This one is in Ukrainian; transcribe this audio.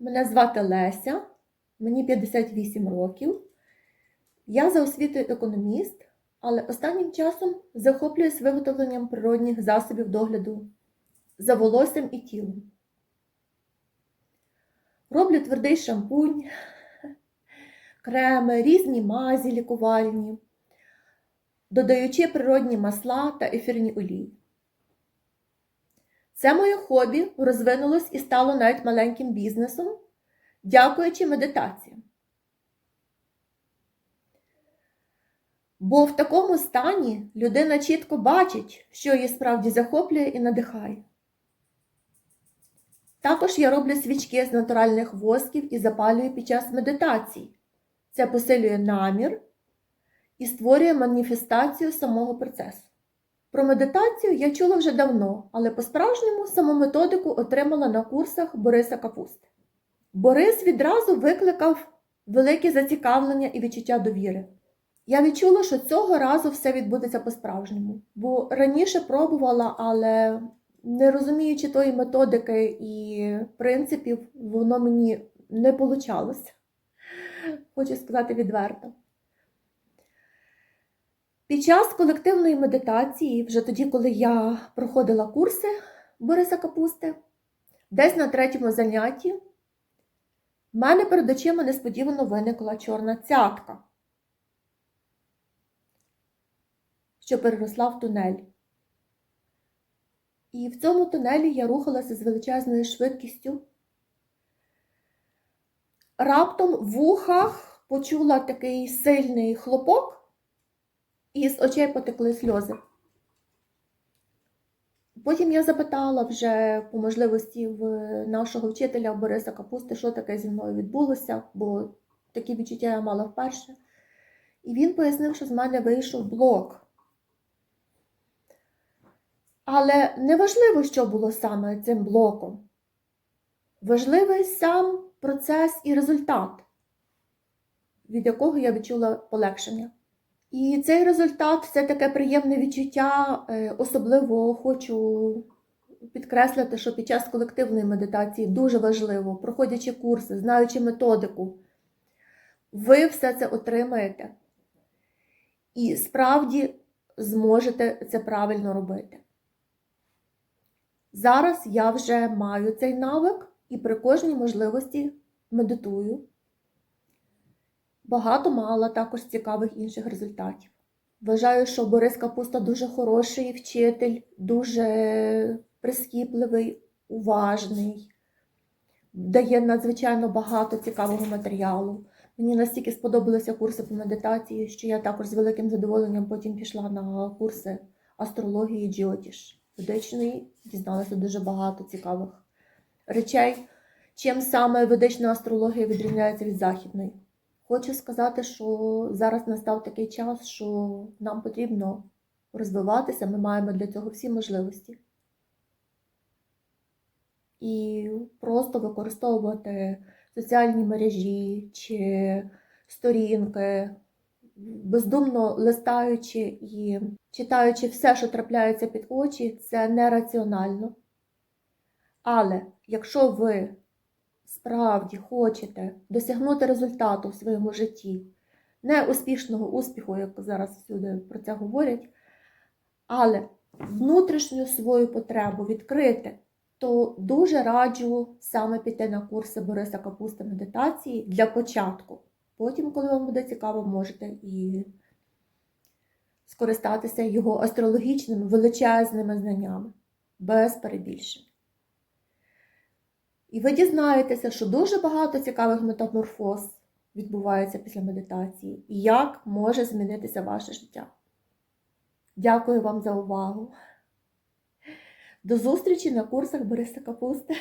Мене звати Леся, мені 58 років. Я за освітою економіст, але останнім часом захоплююсь виготовленням природних засобів догляду за волоссям і тілом. Роблю твердий шампунь, креми, різні мазі лікувальні, додаючи природні масла та ефірні олії. Це моє хобі розвинулось і стало навіть маленьким бізнесом, дякуючи медитаціям. Бо в такому стані людина чітко бачить, що її справді захоплює і надихає. Також я роблю свічки з натуральних восків і запалюю під час медитацій. Це посилює намір і створює маніфестацію самого процесу. Про медитацію я чула вже давно, але по-справжньому саму методику отримала на курсах Бориса Капусти. Борис відразу викликав велике зацікавлення і відчуття довіри. Я відчула, що цього разу все відбудеться по-справжньому, бо раніше пробувала, але не розуміючи тої методики і принципів, воно мені не получалося. Хочу сказати відверто. Під час колективної медитації, вже тоді, коли я проходила курси Бориса Капусти, десь на третьому занятті, в мене перед очима несподівано виникла чорна цятка, що переросла в тунель. І в цьому тунелі я рухалася з величезною швидкістю. Раптом в ухах почула такий сильний хлопок. І з очей потекли сльози. Потім я запитала вже по можливості в нашого вчителя Бориса Капусти, що таке зі мною відбулося, бо такі відчуття я мала вперше. І він пояснив, що з мене вийшов блок. Але не важливо, що було саме цим блоком. Важливий сам процес і результат, від якого я відчула полегшення. І цей результат це таке приємне відчуття. Е, Особливо хочу підкреслити, що під час колективної медитації дуже важливо, проходячи курси, знаючи методику, ви все це отримаєте і справді зможете це правильно робити. Зараз я вже маю цей навик і при кожній можливості медитую. Багато мала також цікавих інших результатів. Вважаю, що Борис Капуста дуже хороший вчитель, дуже прискіпливий, уважний, дає надзвичайно багато цікавого матеріалу. Мені настільки сподобалися курси по медитації, що я також з великим задоволенням потім пішла на курси астрології Джіотіш. Ведичної дізналася дуже багато цікавих речей, чим саме ведична астрологія відрізняється від західної. Хочу сказати, що зараз настав такий час, що нам потрібно розвиватися, ми маємо для цього всі можливості. І просто використовувати соціальні мережі чи сторінки, бездумно листаючи і читаючи все, що трапляється під очі, це нераціонально. Але якщо ви справді хочете досягнути результату в своєму житті, не успішного успіху, як зараз всюди про це говорять, але внутрішню свою потребу відкрити, то дуже раджу саме піти на курси Бориса Капуста медитації для початку. Потім, коли вам буде цікаво, можете і скористатися його астрологічними величезними знаннями без перебільшень. І ви дізнаєтеся, що дуже багато цікавих метаморфоз відбувається після медитації і як може змінитися ваше життя. Дякую вам за увагу. До зустрічі на курсах Бориса Капусти.